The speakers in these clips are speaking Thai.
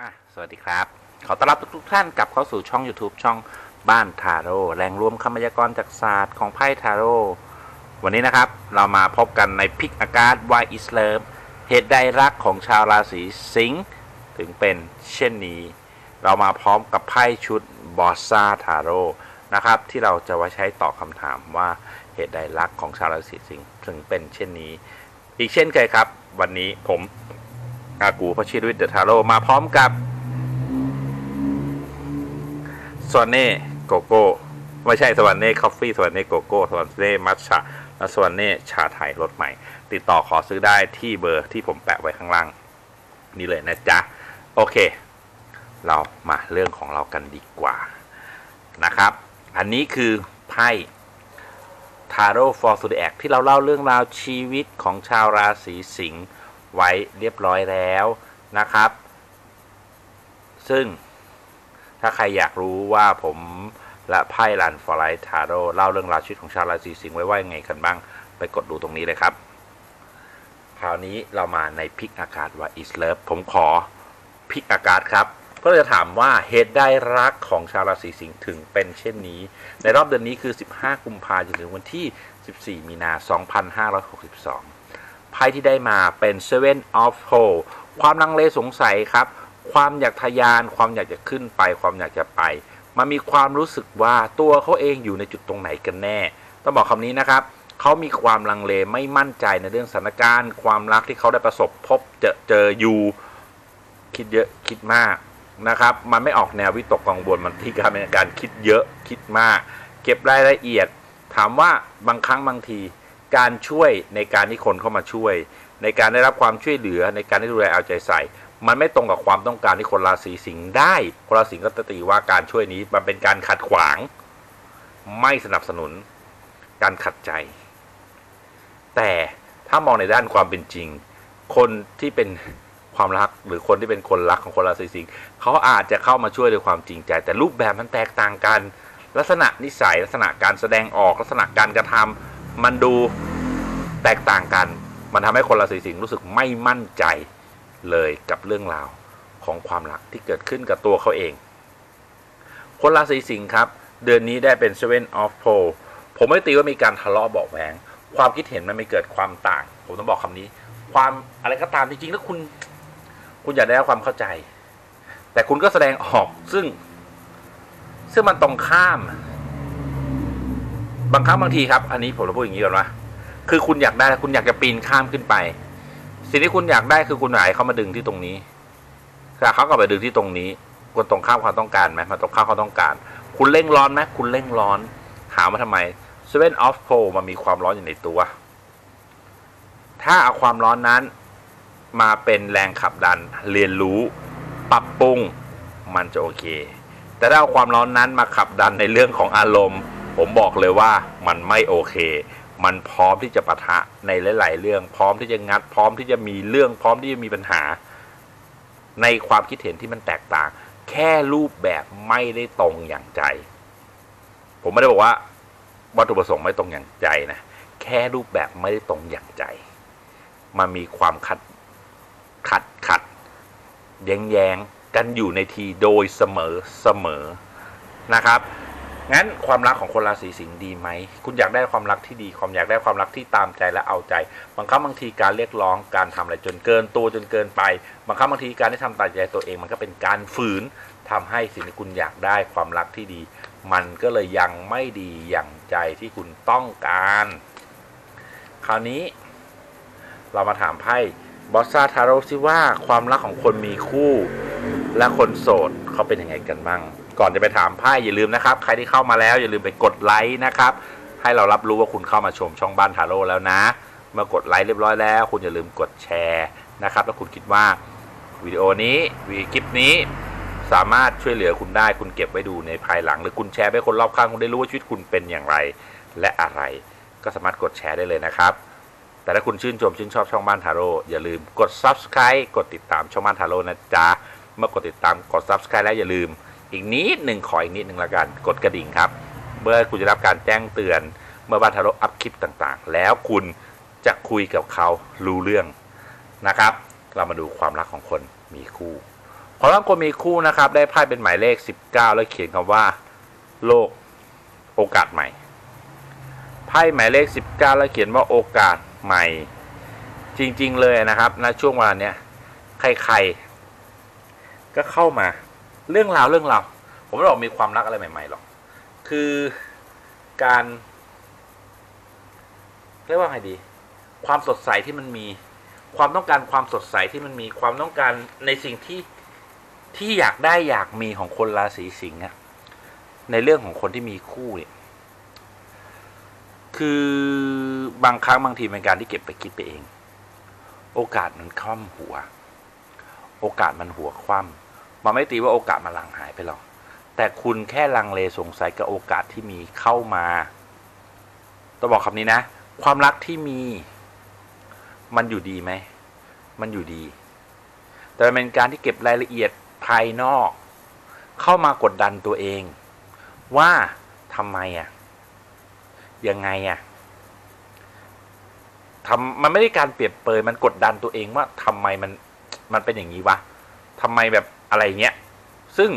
อะสวัสดีครับ ขอต้อนรับทุกๆท่านกลับเข้าสู่ช่อง YouTube ช่องบ้านทาโร่แหล่งรวมคำพยากรณ์จากศาสตร์ของไพ่ทาโร่วันนี้นะครับ เรามาพบกันในพิกอากาศวายอิสเลมเหตุใดรักของชาวราศีสิงห์ถึงเป็นเช่นนี้ เรามาพร้อมกับไพ่ชุดบอสซาทาโร่นะครับ ที่เราจะไว้ใช้ตอบคำถามว่าเหตุใดรักของชาวราศีสิงห์ถึงเป็นเช่นนี้ อีกเช่นเคยครับ วันนี้ผม อากูพระชิรวิทย์เดอะทาโร่มาพร้อมกับสวนเน่โกโก้ไม่ใช่สวนเน่คอฟฟี่สวนเน่โกโก้สวนเน่มัทฉะและสวนเน่ชาไทยรสใหม่ ติดต่อขอซื้อได้ที่เบอร์ที่ผมแปะไว้ข้างล่าง นี่เลยนะจ๊ะ โอเค เรามาเรื่องของเรากันดีกว่านะครับ อันนี้คือไพ่ทาโร่ฟอร์ซูดแอคที่เราเล่าเรื่องราวชีวิตของชาวราศีสิงห์ ไว้เรียบร้อยแล้วนะครับ ซึ่งถ้าใครอยากรู้ว่าผมและไพ่ลันฟอร์ไลท์ทาโร่เล่าเรื่องราวชีวิตของชาวราศีสิงห์ไว้ว่ายังไงกันบ้าง ไปกดดูตรงนี้เลยครับ คราวนี้เรามาในพิกอากาศว่าอิสเลฟผมขอพิกอากาศครับ ก็จะถามว่าเหตุได้รักของชาวราศีสิงห์ถึงเป็นเช่นนี้ ในรอบเดือนนี้คือ 15 กุมภาพันธ์จนถึงวันที่ 14 มีนา 2562 ไพ่ที่ได้มาเป็น Seven of h o l e ความลังเลสงสัยครับ ความอยากทะยาน ความอยากจะขึ้นไป ความอยากจะไป มันมีความรู้สึกว่าตัวเขาเองอยู่ในจุดตรงไหนกันแน่ ต้องบอกคำนี้นะครับ เขามีความลังเลไม่มั่นใจในเรื่องสถานการณ์ ความรักที่เขาได้ประสบพบเจอเจออยู่ คิดเยอะคิดมากนะครับ มันไม่ออกแนววิตกกังวล มันที่การเป็นการคิดเยอะคิดมาก เก็บรายละเอียด ถามว่าบางครั้งบางที การช่วยในการที่คนเข้ามาช่วย ในการได้รับความช่วยเหลือในการที่ดูแลเอาใจใส่ มันไม่ตรงกับความต้องการที่คนราศีสิงห์ได้ คนราศีสิงห์ก็จะตีว่าการช่วยนี้มันเป็นการขัดขวาง ไม่สนับสนุน การขัดใจ แต่ถ้ามองในด้านความเป็นจริง คนที่เป็นความรักหรือคนที่เป็นคนรักของคนราศีสิงห์เขาอาจจะเข้ามาช่วยด้วยความจริงใจ แต่รูปแบบมันแตกต่างกัน ลักษณะนิสัยลักษณะการแสดงออกลักษณะการกระทำ มันดูแตกต่างกัน มันทำให้คนราศีสิงห์รู้สึกไม่มั่นใจเลยกับเรื่องราวของความรักที่เกิดขึ้นกับตัวเขาเอง คนราศีสิงห์ครับ เดือนนี้ได้เป็น Seven of p o l ผมไม่ตีว่ามีการทะเลาะเบาะแหวง ความคิดเห็นมันไม่เกิดความต่าง ผมต้องบอกคำนี้ ความอะไรก็ตามจริงๆแล้วคุณ คุณอยากได้ความเข้าใจ แต่คุณก็แสดงออกซึ่ง ซึ่งมันตรงข้าม บางครั้งบางทีครับ อันนี้ผมจะพูดอย่างนี้ก่อนว่าคือคุณอยากได้คุณอยากจะปีนข้ามขึ้นไป สิ่งที่คุณอยากได้คือคุณหมายเขามาดึงที่ตรงนี้แต่เขาก็ไปดึงที่ตรงนี้คุณตรงข้ามความต้องการไหมมันตรงข้ามความต้องการ คุณเร่งร้อนไหมคุณเร่งร้อนถามมาทำไม Seven of p o l มันมีความร้อนอยู่ในตัว ถ้าเอาความร้อนนั้นมาเป็นแรงขับดันเรียนรู้ปรับปรุงมันจะโอเค แต่ถ้าเอาความร้อนนั้นมาขับดันในเรื่องของอารมณ์ ผมบอกเลยว่ามันไม่โอเค มันพร้อมที่จะปะทะในหลาย ๆ เรื่อง พร้อมที่จะงัด พร้อมที่จะมีเรื่อง พร้อมที่จะมีปัญหา ในความคิดเห็นที่มันแตกต่าง แค่รูปแบบไม่ได้ตรงอย่างใจ ผมไม่ได้บอกว่าวัตถุประสงค์ไม่ตรงอย่างใจนะ แค่รูปแบบไม่ได้ตรงอย่างใจ มันมีความขัดขัดขัด แย้งแย้งกันอยู่ในทีโดยเสมอเสมอนะครับ งั้นความรักของคนราศีสิงห์ดีไหม คุณอยากได้ความรักที่ดี ความอยากได้ความรักที่ตามใจและเอาใจ บางครั้งบางทีการเรียกร้องการทำอะไรจนเกินตัวจนเกินไป บางครั้งบางทีการที่ทำตามใจตัวเอง มันก็เป็นการฝืนทำให้สิ่งที่คุณอยากได้ความรักที่ดี มันก็เลยยังไม่ดีอย่างใจที่คุณต้องการ คราวนี้ เรามาถามไพ่บอสซาทาโร่ซิว่าความรักของคนมีคู่ และคนโสดเขาเป็นยังไงกันบ้าง ก่อนจะไปถามไพ่อย่าลืมนะครับ ใครที่เข้ามาแล้วอย่าลืมไปกดไลค์นะครับ ให้เรารับรู้ว่าคุณเข้ามาชมช่องบ้านทาโร่แล้วนะ เมื่อกดไลค์เรียบร้อยแล้ว คุณอย่าลืมกดแชร์นะครับแล้วคุณคิดว่าวิดีโอนี้วีคลิปนี้สามารถช่วยเหลือคุณได้คุณเก็บไว้ดูในภายหลัง หรือคุณแชร์ไปคนรอบข้างคุณได้รู้ว่าชีวิตคุณเป็นอย่างไร และอะไร ก็สามารถกดแชร์ได้เลยนะครับ แต่ถ้าคุณชื่นชมชื่นชอบช่องบ้านทาโร่อย่าลืมกด subscribe กดติดตามช่องบ้านทาโร่นะจ๊ะเมื่อกดติดตามกด subscribe แล้วอย่าลืม อีกนิดหนึ่งขออีกนิดหนึ่งละกัน กดกระดิ่งครับ เมื่อคุณจะรับการแจ้งเตือน เมื่อบ้านทาร่อัพคลิปต่างๆ แล้วคุณจะคุยกับเขารู้เรื่องนะครับ เรามาดูความรักของคนมีคู่ขอรับคนมีคู่นะครับ ได้ไพ่เป็นหมายเลข 19 แล้วเขียนคำว่า โลกโอกาสใหม่ไพ่หมายเลข 19 แล้วเขียนว่าโอกาสใหม่ จริงๆเลยนะครับณช่วงเวลาเนี้ยใครๆก็เข้ามา เรื่องราวเรื่องราวผมไม่บอกมีความรักอะไรใหม่ๆหรอก คือการเรียกว่าไงดี ความสดใสที่มันมี ความต้องการความสดใสที่มันมีความต้องการในสิ่งที่ที่อยากได้อยากมีของคนราศีสิงห์อะในเรื่องของคนที่มีคู่เนี่ยคือบางครั้งบางทีเป็นการที่เก็บไปคิดไปเอง โอกาสมันคว่ำหัว โอกาสมันหัวคว่ำ มันไม่ตีว่าโอกาสมันลังหายไปหรอก แต่คุณแค่ลังเลสงสัยกับโอกาสที่มีเข้ามาต้องบอกคำนี้นะ ความรักที่มี มันอยู่ดีไหม มันอยู่ดี แต่เป็นการที่เก็บรายละเอียดภายนอก เข้ามากดดันตัวเอง ว่าทำไมอะยังไงอะทำมันไม่ได้การเปรียบเปรยมันกดดันตัวเองว่าทำไมมันมันเป็นอย่างนี้วะทำไมแบบ อะไรเงี้ย ซึ่ง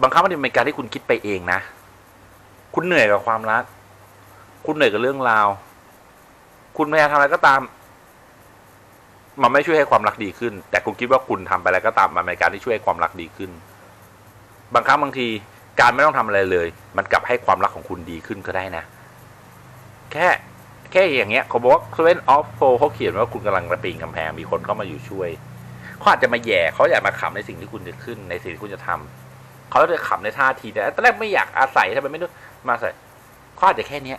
บางครั้งมันเป็นการที่คุณคิดไปเองนะ คุณเหนื่อยกับความรัก คุณเหนื่อยกับเรื่องราว คุณพยายามทำอะไรก็ตาม มันไม่ช่วยให้ความรักดีขึ้น แต่คุณคิดว่าคุณทำไปอะไรก็ตามมันเป็นการที่ช่วยให้ความรักดีขึ้น บางครั้งบางทีการไม่ต้องทำอะไรเลย มันกลับให้ความรักของคุณดีขึ้นก็ได้นะ แค่แค่อย่างเงี้ยเขาบอกว่าเซเว่นออฟโฟเขาเขียนว่าคุณกำลังระปีนกำแพงมีคนเข้ามาอยู่ช่วย เขาอาจจะมาแย่เขาอยากมาขำในสิ่งที่คุณจะขึ้น ในสิ่งที่คุณจะทำเขาจะขำในท่าทีแต่ตอนแรกไม่อยากอาศัยทำไมไม่รู้มาใส่เขาอาจจะแค่เนี้ย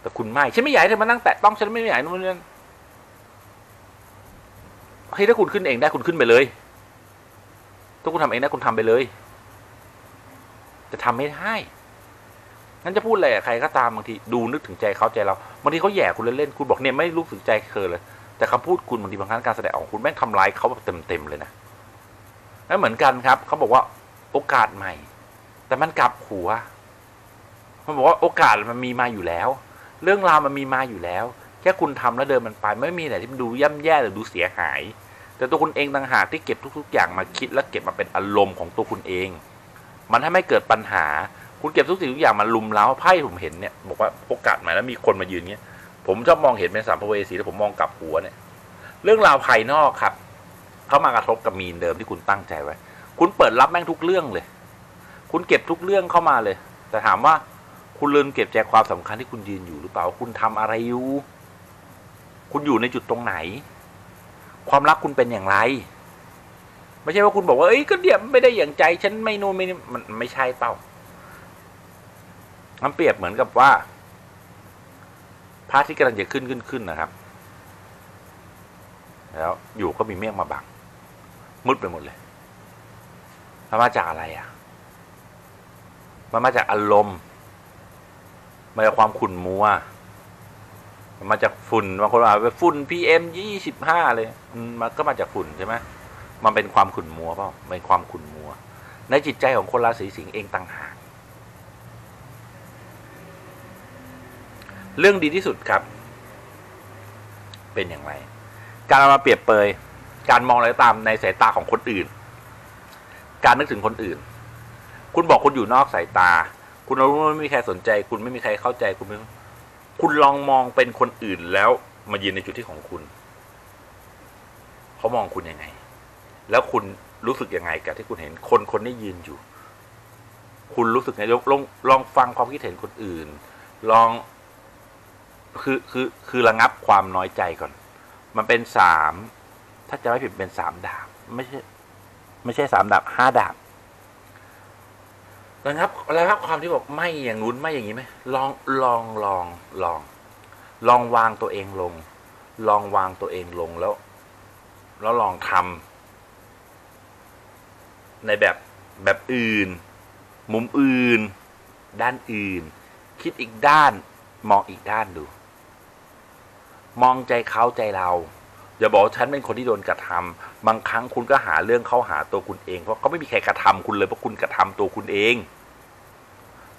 แต่คุณไม่ฉันไม่อยากให้เธอมานั่งแตะต้องฉันไม่อยากให้นู่นนี่นั่นเฮ้ยถ้าคุณขึ้นเองได้คุณขึ้นไปเลย ถ้าคุณทำเองได้คุณทำไปเลย จะทำไม่ได้งั้นจะพูดอะไรกับใครก็ตามบางทีดูนึกถึงใจเขาใจเราบางทีเขาแย่คุณเล่นๆคุณบอกเนี่ยไม่รู้สึกใจเคยเลย แต่คำพูดคุณบางทีบางครั้งการแสดงออกคุณแม่งทำร้ายเขาแบบเต็มๆเลยนะนั่นเหมือนกันครับเขาบอกว่าโอกาสใหม่ แต่มันกลับหัวมันบอกว่าโอกาสมันมีมาอยู่แล้ว เรื่องราวมันมีมาอยู่แล้ว แค่คุณทำแล้วเดินมันไปไม่มีไหนที่มันดูย่ำแย่หรือดูเสียหาย แต่ตัวคุณเองต่างหากที่เก็บทุก ๆ อย่างมาคิดแล้วเก็บมาเป็นอารมณ์ของตัวคุณเอง มันทำให้เกิดปัญหา คุณเก็บทุกสิ่งทุกอย่างมาลุมเล้าไพ่ผมเห็นเนี่ยบอกว่าโอกาสใหม่แล้วมีคนมายืนเงี้ย ผมชอบมองเห็นเป็นสามภเวสีแล้วผมมองกลับหัวเนี่ย เรื่องราวภายนอกครับเขามากระทบกับมีนเดิมที่คุณตั้งใจไว้ คุณเปิดรับแม่งทุกเรื่องเลย คุณเก็บทุกเรื่องเข้ามาเลย แต่ถามว่าคุณลืมเก็บใจความสำคัญที่คุณยืนอยู่หรือเปล่า คุณทำอะไรอยู่ คุณอยู่ในจุดตรงไหน ความรักคุณเป็นอย่างไร ไม่ใช่ว่าคุณบอกว่า เอ้ย ก็เดี๋ยวไม่ได้อย่างใจ ฉันไม่นู่นไม่นี่มันไม่ใช่เป้ามันเปรียบเหมือนกับว่า พระที่กำลังจะขึ้นขึ้นขึ้นนะครับ แล้วอยู่ก็มีเมฆมาบังมืดไปหมดเลยมันมาจากอะไรอะมันมาจากอารมณ์มาจากความขุ่นมัวมันมาจากฝุ่นบางคนว่าฝุ่น PM ยี่สิบห้าเลยมันก็มาจากฝุ่นใช่ไหมมันเป็นความขุ่นมัวเปล่าเป็นความขุ่นมัว ในจิตใจของคนราศีสิงห์เองต่างหาก เรื่องดีที่สุดครับ เป็นอย่างไร การเอามาเปรียบเปย การมองอะไรตามในสายตาของคนอื่น การนึกถึงคนอื่น คุณบอกคุณอยู่นอกสายตา คุณรู้ว่าไม่มีใครสนใจ คุณไม่มีใครเข้าใจคุณไม่คุณลองมองเป็นคนอื่นแล้วมายืนในจุดที่ของคุณ เขามองคุณยังไง แล้วคุณรู้สึกยังไงกับที่คุณเห็นคนคนนี้ยืนอยู่ คุณรู้สึกไงลองลองลองฟังความคิดเห็นคนอื่น ลอง คือคือคือระงับความน้อยใจก่อน มันเป็นสามถ้าจะไม่ผิดเป็นสามดาบ ไม่ใช่ ไม่ใช่สามดาบห้าดาบระงับระงับความที่บอกไม่อย่างนู้นไม่อย่างนี้ไหมลองลองลองลอง ลองวางตัวเองลง ลองวางตัวเองลงแล้ว แล้วลองทำในแบบแบบอื่น มุมอื่น ด้านอื่น คิดอีกด้านมองอีกด้านดู มองใจเขาใจเราอย่าบอกว่าฉันเป็นคนที่โดนกระทำบางครั้งคุณก็หาเรื่องเข้าหาตัวคุณเองเพราะเขาไม่มีใครกระทำคุณเลยเพราะคุณกระทำตัวคุณเอง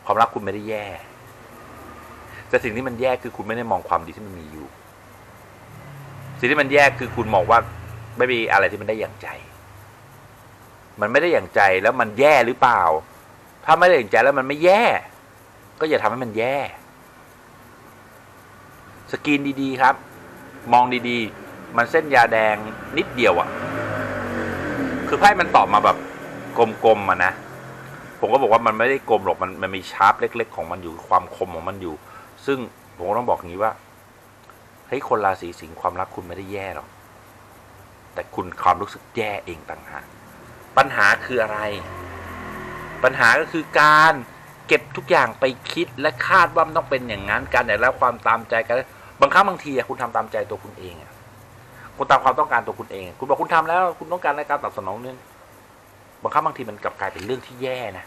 ความรักคุณไม่ได้แย่ แต่สิ่งที่มันแย่คือคุณไม่ได้มองความดีที่มันมีอยู่ สิ่งที่มันแย่คือคุณมองว่าไม่มีอะไรที่มันได้อย่างใจ มันไม่ได้อย่างใจแล้วมันแย่หรือเปล่า ถ้าไม่ได้อย่างใจแล้วมันไม่แย่ ก็อย่าทำให้มันแย่ สกรีนดีๆครับ มองดีๆ มันเส้นยาแดงนิดเดียวอะ่ะ คือไพ่มันตอบมาแบบกลมๆมานะ ผมก็บอกว่ามันไม่ได้กลมหรอกมันมันมีชาร์ปเล็ก ๆ ของมันอยู่ความคมของมันอยู่ ซึ่งผมก็ต้องบอกอย่างนี้ว่าเฮ้ยคนราศีสิงห์ความรักคุณไม่ได้แย่หรอกแต่คุณความรู้สึกแย่เองต่างหากปัญหาคืออะไร ปัญหาก็คือการเก็บทุกอย่างไปคิดและคาดว่ามันต้องเป็นอย่างนั้นการแต่แล้วความตามใจกัน บางครั้งบางทีคุณทำตามใจตัวคุณเองคุณตามความต้องการตัวคุณเอง คุณบอกคุณทำแล้ว คุณต้องการในการตอบสนองนึงบางครั้งบางทีมันกลับกลายเป็นเรื่องที่แย่นะ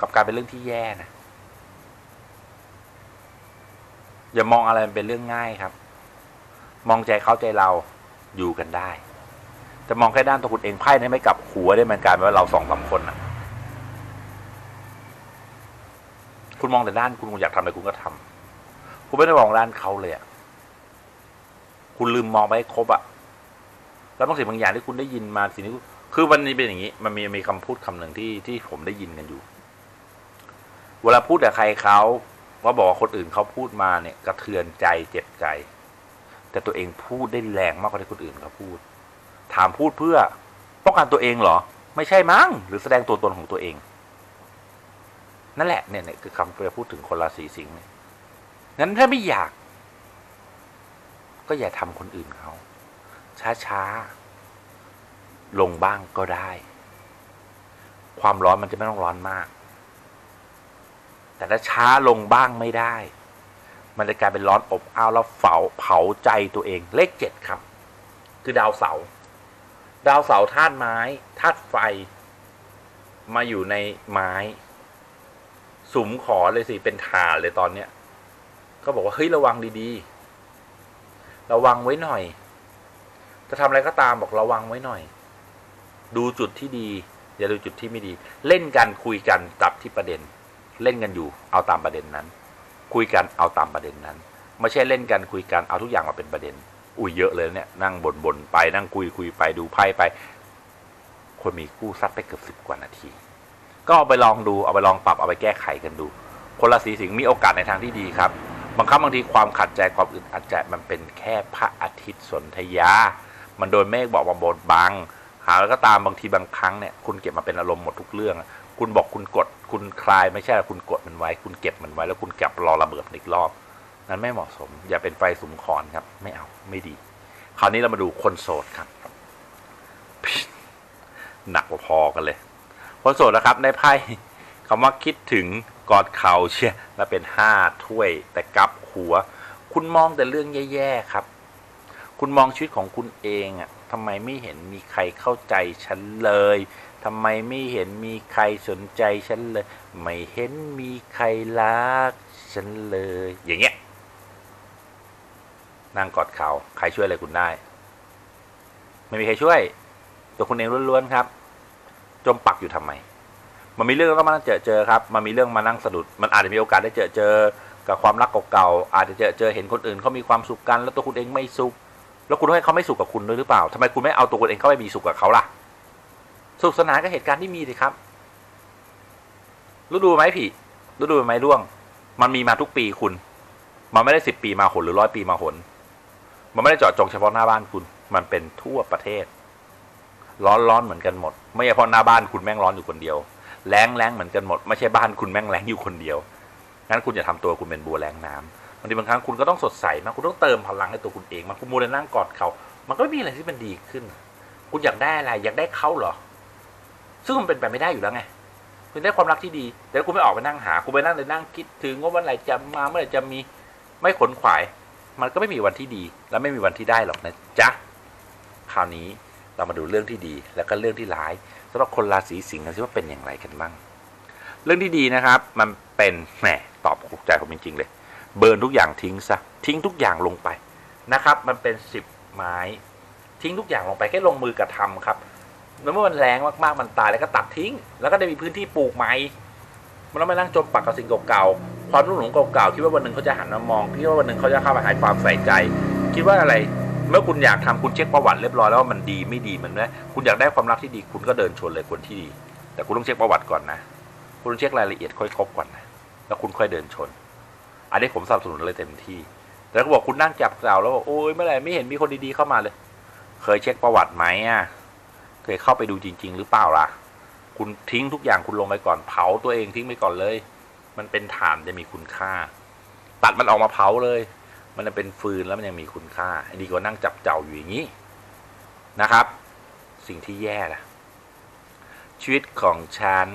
กลับกลายเป็นเรื่องที่แย่นะอย่ามองอะไรมันเป็นเรื่องง่ายครับ มองใจเขาใจเราอยู่กันได้แต่มองแค่ด้านตัวคุณเองไพ่นี่ไม่กลับหัวได้เหมือนกันว่าเราสองสามคนอะคุณมองแต่ด้านคุณคุณอยากทำอะไรคุณก็ทำ คุณไม่ได้มองด้านเขาเลยอะคุณลืมมองไปให้ครบอะแล้วบางสิ่งบางอย่างที่คุณได้ยินมาสิ่งที่คือวันนี้เป็นอย่างนี้ มันมีมีคำพูดคำหนึ่งที่ที่ผมได้ยินกันอยู่ เวลาพูดกับใครเขาว่าบอกว่าคนอื่นเขาพูดมาเนี่ยกระเทือนใจเจ็บใจ แต่ตัวเองพูดได้แรงมากกว่าที่คนอื่นเขาพูด ถามพูดเพื่อป้องกันตัวเองเหรอ ไม่ใช่มั้งหรือแสดงตัวตนของตัวเอง นั่นแหละเนี่ยเนี่ยคือคำไปพูดถึงคนราศีสิงห์เนี่ย งั้นถ้าไม่อยาก ก็อย่าทำคนอื่นเขา ช้าๆ ลงบ้างก็ได้ ความร้อนมันจะไม่ต้องร้อนมาก แต่ถ้าช้าลงบ้างไม่ได้ มันจะกลายเป็นร้อนอบอ้าวแล้วเผาเผาใจตัวเองเลขเจ็ดครับ คือดาวเสา ดาวเสาธาตุไม้ธาตุไฟ มาอยู่ในไม้สุมขอเลยสิ เป็นฐานเลยตอนเนี้ย ก็บอกว่าเฮ้ยระวังดีๆ ระวังไว้หน่อย จะทำอะไรก็ตามบอกระวังไว้หน่อย ดูจุดที่ดี อย่าดูจุดที่ไม่ดี เล่นกันคุยกันจับที่ประเด็น เล่นกันอยู่ เอาตามประเด็นนั้น คุยกันเอาตามประเด็นนั้น ไม่ใช่เล่นกันคุยกันเอาทุกอย่างมาเป็นประเด็น อุ้ยเยอะเลยเนี่ย นั่งบนบนไปนั่งคุยคุยไปดูไพ่ไป คนมีคู่ซัดไปเกือบสิบกว่านาที ก็เอาไปลองดูเอาไปลองปรับเอาไปแก้ไขกันดู คนราศีสิงห์มีโอกาสในทางที่ดีครับ บางครั้งบางทีความขัดใจความอึดอัดใจมันเป็นแค่พระอาทิตย์สนธยา มันโดนเมฆบอกมาบดบัง หาแล้วก็ตามบางทีบางครั้งเนี่ยคุณเก็บมาเป็นอารมณ์หมดทุกเรื่อง คุณบอกคุณกด คุณคลายไม่ใช่คุณกดมันไว้ คุณเก็บมันไว้แล้วคุณกลับรอระเบิดอีกรอบ นั้นไม่เหมาะสม อย่าเป็นไฟสุมขอนครับ ไม่เอาไม่ดี คราวนี้เรามาดูคนโสดครับหนักพอกันเลย คนโสดนะครับในไพ่คำว่าคิดถึง กอดเข่าเชียแล้วเป็นห้าถ้วยแต่กลับหัว คุณมองแต่เรื่องแย่ๆครับ คุณมองชีวิตของคุณเองอะทำไมไม่เห็นมีใครเข้าใจฉันเลยทำไมไม่เห็นมีใครสนใจฉันเลย ไม่เห็นมีใครรักฉันเลย อย่างเงี้ยนั่งกอดเขาใครช่วยอะไรคุณได้ ไม่มีใครช่วย ตัวคุณเองล้วนๆครับ จมปักอยู่ทำไม มันมีเรื่องต้องมานั่งเจอเจอครับ มันมีเรื่องมานั่งสะดุด มันอาจจะมีโอกาสได้เจอเจอ กับความรักเก่าๆ อาจจะเจอเจอเห็นคนอื่นเขามีความสุขกัน แล้วตัวคุณเองไม่สุข แล้วคุณให้เขาไม่สุขกับคุณด้วยหรือเปล่าทำไมคุณไม่เอาตัวคุณเองเข้าไปมีสุขกับเขาล่ะ สุขสนานกับเหตุการณ์ที่มีสิครับ รู้ดูไหมพี่รู้ดูไหมร่วง มันมีมาทุกปีคุณ มันไม่ได้สิบปีมาหนหรือร้อยปีมาหน มันไม่ได้เจาะจงเฉพาะหน้าบ้านคุณ มันเป็นทั่วประเทศ ร้อนร้อนเหมือนกันหมด ไม่ใช่เพาะหน้าบ้านคุณแม่งร้อนอยู่คนเดียว แรงแรงเหมือนกันหมด ไม่ใช่บ้านคุณแม่งแรงอยู่คนเดียว งั้นคุณอย่าทำตัวคุณเป็นบัวแรงน้ำบางทีบางครั้งคุณก็ต้องสดใสมากคุณต้องเติมพลังให้ตัวคุณเองมาคุณมัวแต่นั่งกอดเขา มันก็ไม่มีอะไรที่มันดีขึ้น คุณอยากได้อะไรอยากได้เขาเหรอ ซึ่งมันเป็นไปไม่ได้อยู่แล้วไง คุณได้ความรักที่ดีแต่คุณไม่ออกไปนั่งหา คุณไปนั่งเลยนั่งคิดถึงว่าเมื่อไหร่จะมาเมื่อไหร่จะมีไม่ขนขวาย มันก็ไม่มีวันที่ดี และไม่มีวันที่ได้หรอกนะจ๊ะคราวนี้เรามาดูเรื่องที่ดีแล้วก็เรื่องที่ร้าย สำหรับคนราศีสิงห์กันสิว่าเป็นอย่างไรกันบ้าง เรื่องที่ดีนะครับ มันเป็นแหมตอบถูกใจผมจริงๆเลย เบิร์นทุกอย่างทิ้งซะทิ้งทุกอย่างลงไปนะครับ มันเป็นสิบไม้ทิ้งทุกอย่างลงไปแค่ลงมือกระทำครับแล้วเมื่อมันแรงมากๆมันตายแล้วก็ตัดทิ้ง แล้วก็ได้มีพื้นที่ปลูกใหม่มันต้องไม่นั่งจมปักกับสิ่งเก่าๆความรุ่งหลงเก่าๆคิดว่าวันหนึ่งเขาจะหันมามองคิดว่าวันหนึ่งเขาจะเข้ามาหาความใส่ใจ คิดว่าอะไร มื่อคุณอยากทำคุณเช็คประวัติเรียบร้อยแล้วว่ามันดีไม่ดีมันนะคุณอยากได้ความรักที่ดีคุณก็เดินชนเลยคนที่ดี แต่คุณต้องเช็คประวัติก่อนนะ คุณต้องเช็ครายละเอียดค่อยครบก่อนนะแล้วคุณค่อยเดินชน อันนี้ผมสนับสนุนเลยเต็มที่ แต่ถ้าบอกคุณนั่งจับเสาแล้วบอกโอ้ยเมื่อไหร่ไม่เห็นมีคนดีๆเข้ามาเลย เคยเช็คประวัติไหมอะเคยเข้าไปดูจริง ๆ หรือเปล่าล่ะ คุณทิ้งทุกอย่างคุณลงไปก่อนเผาตัวเองทิ้งไปก่อนเลย มันเป็นฐานจะมีคุณค่า ตัดมันออกมาเผาเลย มันเป็นฟืนแล้วมันยังมีคุณค่าดีกว่านั่งจับเจ้าอยู่อย่างนี้นะครับ สิ่งที่แย่ล่ะ ชีวิตของฉัน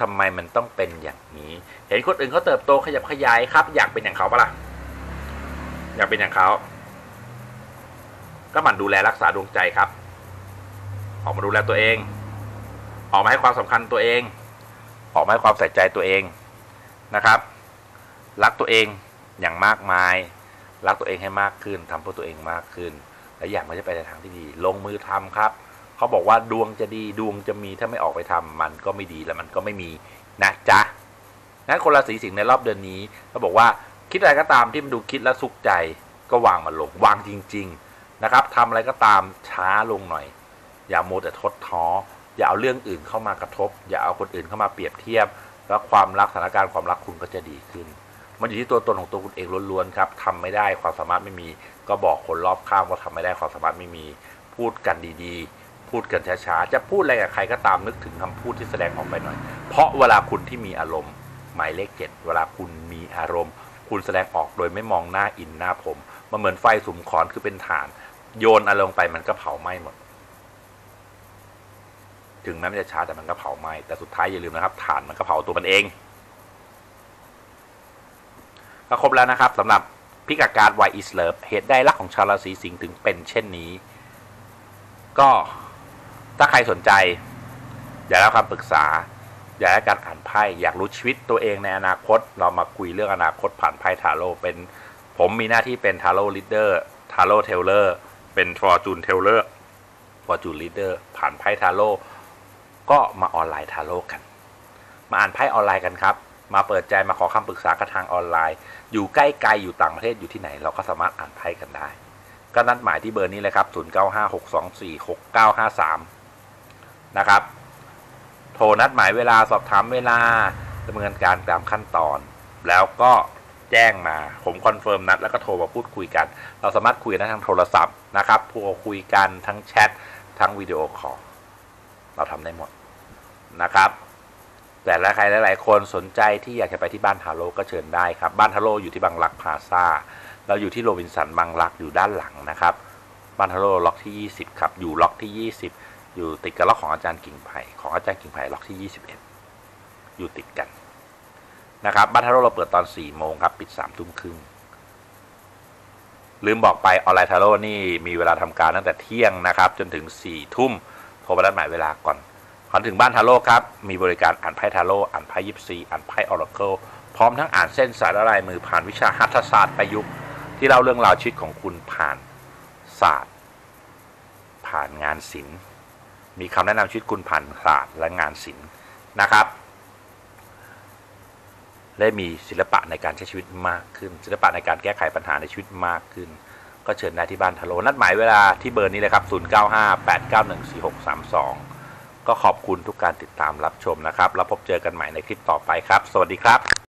ทำไมมันต้องเป็นอย่างนี้ เห็นคนอื่นเขาเติบโตขยับขยายครับ อยากเป็นอย่างเขาปะล่ะ อยากเป็นอย่างเขาก็หมั่นดูแลรักษาดวงใจครับ ออกมาดูแลตัวเอง ออกมาให้ความสำคัญตัวเอง ออกมาให้ความใส่ใจตัวเองนะครับ รักตัวเองอย่างมากมาย รักตัวเองให้มากขึ้นทำเพื่อตัวเองมากขึ้น และอย่างมันจะไปในทางที่ดี ลงมือทำครับเขาบอกว่าดวงจะดีดวงจะมีถ้าไม่ออกไปทำมันก็ไม่ดีและมันก็ไม่มีนะจ๊ะนั้นคนราศีสิงห์ในรอบเดือนนี้เขาบอกว่าคิดอะไรก็ตามที่มันดูคิดแล้วสุขใจก็วางมันลงวางจริง ๆนะครับทำอะไรก็ตามช้าลงหน่อย อย่าโมแต่ทดท้ออย่าเอาเรื่องอื่นเข้ามากระทบ อย่าเอาคนอื่นเข้ามาเปรียบเทียบ แล้วความรักสถานการณ์ความรักคุณก็จะดีขึ้น มันอยู่ที่ตัวตนของตัวคุณเองล้วนๆครับทำไม่ได้ความสามารถไม่มี ก็บอกคนรอบข้างว่าทำไม่ได้ความสามารถไม่มี พูดกันดีๆ พูดกันช้าๆ จะพูดอะไรกับใครก็ตามนึกถึงคำพูดที่แสดงออกไปหน่อย เพราะเวลาคุณที่มีอารมณ์ หมายเลขเจ็ดเวลาคุณมีอารมณ์ คุณแสดงออกโดยไม่มองหน้าอินหน้าผมมันเหมือนไฟสุมขอนคือเป็นฐาน โยนอะไรลงไปมันก็เผาไหม้หมด ถึงแม้มันจะช้าแต่มันก็เผาไหม้แต่สุดท้ายอย่าลืมนะครับฐานมันก็เผาตัวมันเอง ก็ครบแล้วนะครับสำหรับพิกาการ Why is Love เหตุใดรักของชาวราศีสิงห์ถึงเป็นเช่นนี้ ก็ถ้าใครสนใจ อยากได้คำปรึกษา อยากได้การอ่านไพ่อยากรู้ชีวิตตัวเองในอนาคต เรามาคุยเรื่องอนาคตผ่านไพ่ทาโร่เป็น ผมมีหน้าที่เป็นทาโร่ลีดเดอร์ทาโร่เทเลอร์เป็นฟอร์จูนเทเลอร์ฟอร์จูนลีดเดอร์ผ่านไพ่ทาโร่ก็มาออนไลน์ทาโร่กัน มาอ่านไพ่ออนไลน์กันครับ มาเปิดใจมาขอคำปรึกษากับทางออนไลน์ อยู่ใกล้ไกลอยู่ต่างประเทศอยู่ที่ไหน เราก็สามารถอ่านไพ่กันได้ ก็นัดหมายที่เบอร์นี้เลยครับ 0956246953 นะครับ โทรนัดหมายเวลาสอบถามเวลาดำเนินการตามขั้นตอน แล้วก็แจ้งมา ผมคอนเฟิร์มนัดแล้วก็โทรมาพูดคุยกัน เราสามารถคุยได้ทั้งโทรศัพท์นะครับพูดคุยกันทั้งแชททั้งวิดีโอคอลเราทำได้หมดนะครับ แต่ละใครหลายๆคนสนใจที่อยากจะไปที่บ้านทาโร่ก็เชิญได้ครับ บ้านทาโร่อยู่ที่บางรักพาซาเราอยู่ที่โรบินสันบางรักอยู่ด้านหลังนะครับ บ้านทาโร่ล็อกที่ 20 ครับ อยู่ล็อกที่ 20 อยู่ติดกับล็อกของอาจารย์กิ่งไผ่ของอาจารย์กิ่งไผ่ล็อกที่ 21 อยู่ติดกันนะครับบ้านทาโร่เราเปิดตอน 4 โมงครับ ปิด 3 ทุ่มครึ่งลืมบอกไปออนไลน์ทาโร่นี่มีเวลาทำการตั้งแต่เที่ยงนะครับ จนถึง4ทุ่มโทรมานัดหมายเวลาก่อน ก่อถึงบ้านทาโร่ครับ มีบริการอ่านไพ่ทาโร่อ่านไพ่ยิปซีอ่านไพ่ออราเคิลพร้อมทั้งอ่านเส้นสายละลายมือผ่านวิชาหัตถศาสตร์ประยุกต์ที่เล่าเรื่องราวชีวิตของคุณผ่านศาสตร์ ผ่านงานศิลป์ มีคำแนะนำชีวิตคุณผ่านศาสตร์และงานศิลป์นะครับได้มีศิลปะในการใช้ชีวิตมากขึ้น ศิลปะในการแก้ไขปัญหาในชีวิตมากขึ้น ก็เชิญได้ที่บ้านทาโร่นัดหมายเวลาที่เบอร์นี้เลยครับ 0958914632 ก็ขอบคุณทุกการติดตามรับชมนะครับ แล้วพบเจอกันใหม่ในคลิปต่อไปครับ สวัสดีครับ